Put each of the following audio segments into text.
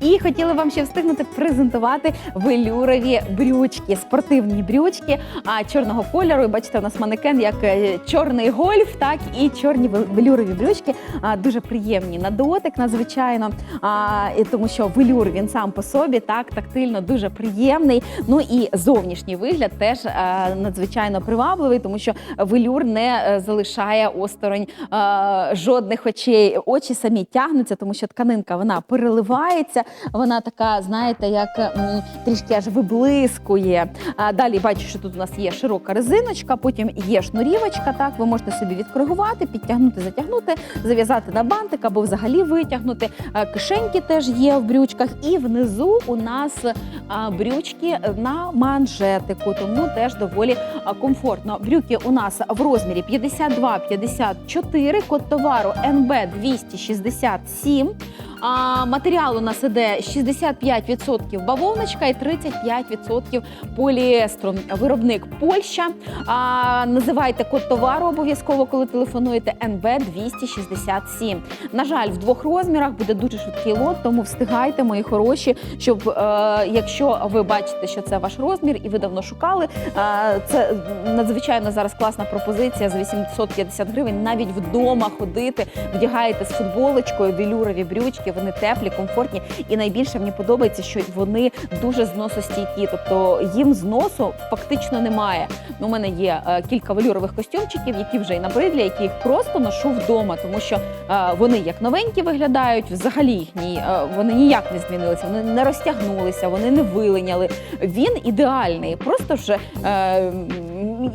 І хотіли вам ще встигнути презентувати велюрові брючки, спортивні брючки а, чорного кольору. І бачите, у нас манекен як е, чорний гольф, так і чорні вел- велюрові брючки. А, дуже приємні на дотик, надзвичайно. А, тому що велюр він сам по собі так тактильно дуже приємний. Ну і зовнішній вигляд теж е, надзвичайно привабливий, тому що велюр не е, залишає осторонь е, жодних очей. Очі самі тягнуться, тому що тканинка вона переливається. Вона така, знаєте, як трішки аж виблискує. А далі бачу, що тут у нас є широка резиночка, потім є шнурівочка. Так, ви можете собі відкоригувати, підтягнути, затягнути, зав'язати на бантик або взагалі витягнути. Кишеньки теж є в брючках, і внизу у нас брючки на манжетику, тому теж доволі комфортно. Брюки у нас в розмірі 52-54, код товару НБ 267. А, матеріал у нас іде 65% бавовночка і 35% поліестру. Виробник Польща. А, називайте код товару обов'язково, коли телефонуєте НБ 267. На жаль, в двох розмірах буде дуже швидкий лот, тому встигайте, мої хороші, щоб е, якщо ви бачите, що це ваш розмір, і ви давно шукали, е, це надзвичайно зараз класна пропозиція за 850 гривень. Навіть вдома ходити, вдягаєте з футболочкою, велюрові брючки, вони теплі, комфортні. І найбільше мені подобається, що вони дуже зносостійкі, тобто їм зносу фактично немає. Ну, У мене є е, кілька велюрових костюмчиків, які вже й набридлі, які просто ношу вдома, тому що е, вони як новенькі виглядають, взагалі їхні е, вони ніяк не змінилися, вони не розтягнулися, вони не вилиняли. Він ідеальний. Просто вже е,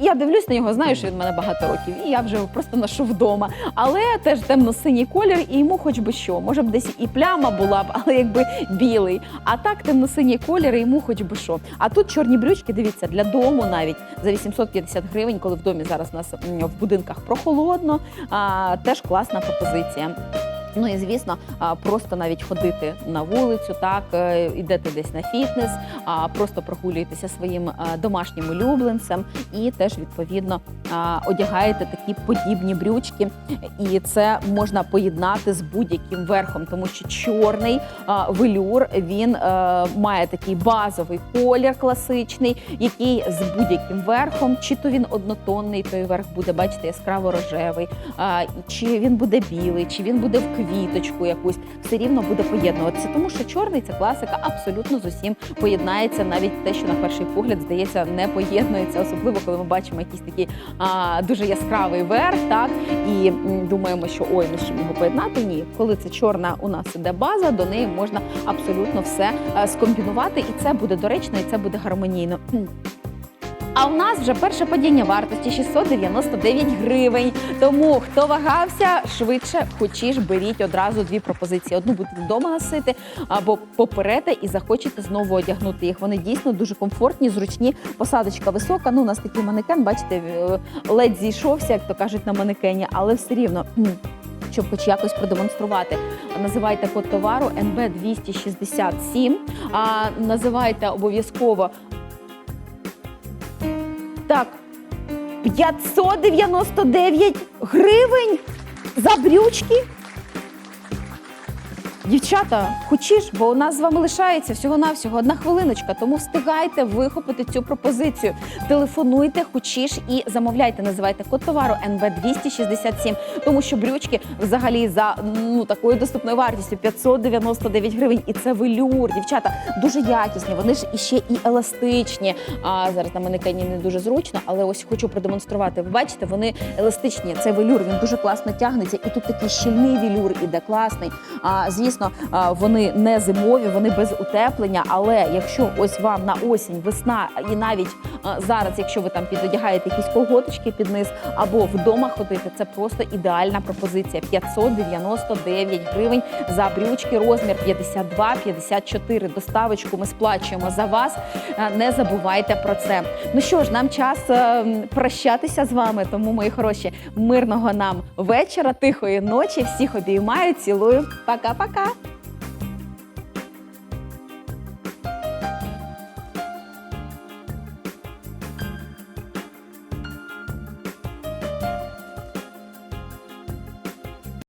я дивлюсь на нього, знаю, що він в мене багато років, і я вже його просто ношу вдома. Але теж темно-синій колір, і йому хоч би що. Може б десь і пляма була б, але якби білий. А так темно-синій колір, і йому хоч би що. А тут чорні брючки, дивіться, для дому навіть за 850 гривень, коли в домі зараз у нас в будинках прохолодно. А, теж класна пропозиція. Ну і звісно, просто навіть ходити на вулицю, так е, ідете десь на фітнес, просто прогулюєтеся своїм домашнім улюбленцем, і теж відповідно одягаєте такі подібні брючки. І це можна поєднати з будь-яким верхом, тому що чорний а, велюр він е, має такий базовий колір класичний, який з будь-яким верхом, чи то він однотонний, той верх буде, бачите, яскраво рожевий, а, чи він буде білий, чи він буде в квіточку якусь, все рівно буде поєднуватися. Тому що чорний це класика, абсолютно з усім поєднається, навіть те, що на перший погляд здається, не поєднується, особливо коли ми бачимо якийсь такий а, дуже яскравий верх, так і думаємо, що ой, ну з його поєднати. Ні, коли це чорна у нас іде база, до неї можна абсолютно все е, скомбінувати, і це буде доречно, і це буде гармонійно. А у нас вже перше падіння вартості 699 гривень. Тому хто вагався, швидше хочеш беріть одразу дві пропозиції. Одну будете вдома носити або поперете і захочете знову одягнути їх. Вони дійсно дуже комфортні, зручні. Посадочка висока. Ну, у нас такий манекен, бачите, е, ледь зійшовся, як то кажуть, на манекені, але все рівно. Щоб хоч якось продемонструвати, називайте код товару НБ 267. А називайте обов'язково так, 599 гривень за брючки. Дівчата, хочеш, бо у нас з вами лишається всього-навсього одна хвилиночка, тому встигайте вихопити цю пропозицію. Телефонуйте, хочеш і замовляйте. Називайте код товару НБ 267, тому що брючки взагалі за ну такою доступною вартістю 599 гривень. І це велюр. Дівчата дуже якісні. Вони ж іще і еластичні. А зараз на манекені не дуже зручно, але ось хочу продемонструвати. Ви бачите, вони еластичні. Це велюр, він дуже класно тягнеться, і тут такий щільний велюр іде класний. А звісно, а, вони не зимові, вони без утеплення. Але якщо ось вам на осінь, весна і навіть зараз, якщо ви там підодягаєте якісь колготочки під низ або вдома ходити, це просто ідеальна пропозиція. 599 гривень за брючки, розмір 52-54. Доставочку ми сплачуємо за вас. Не забувайте про це. Ну що ж, нам час е, прощатися з вами. Тому, мої хороші, мирного нам вечора, тихої ночі. Всіх обіймаю, цілую. Пока-пока.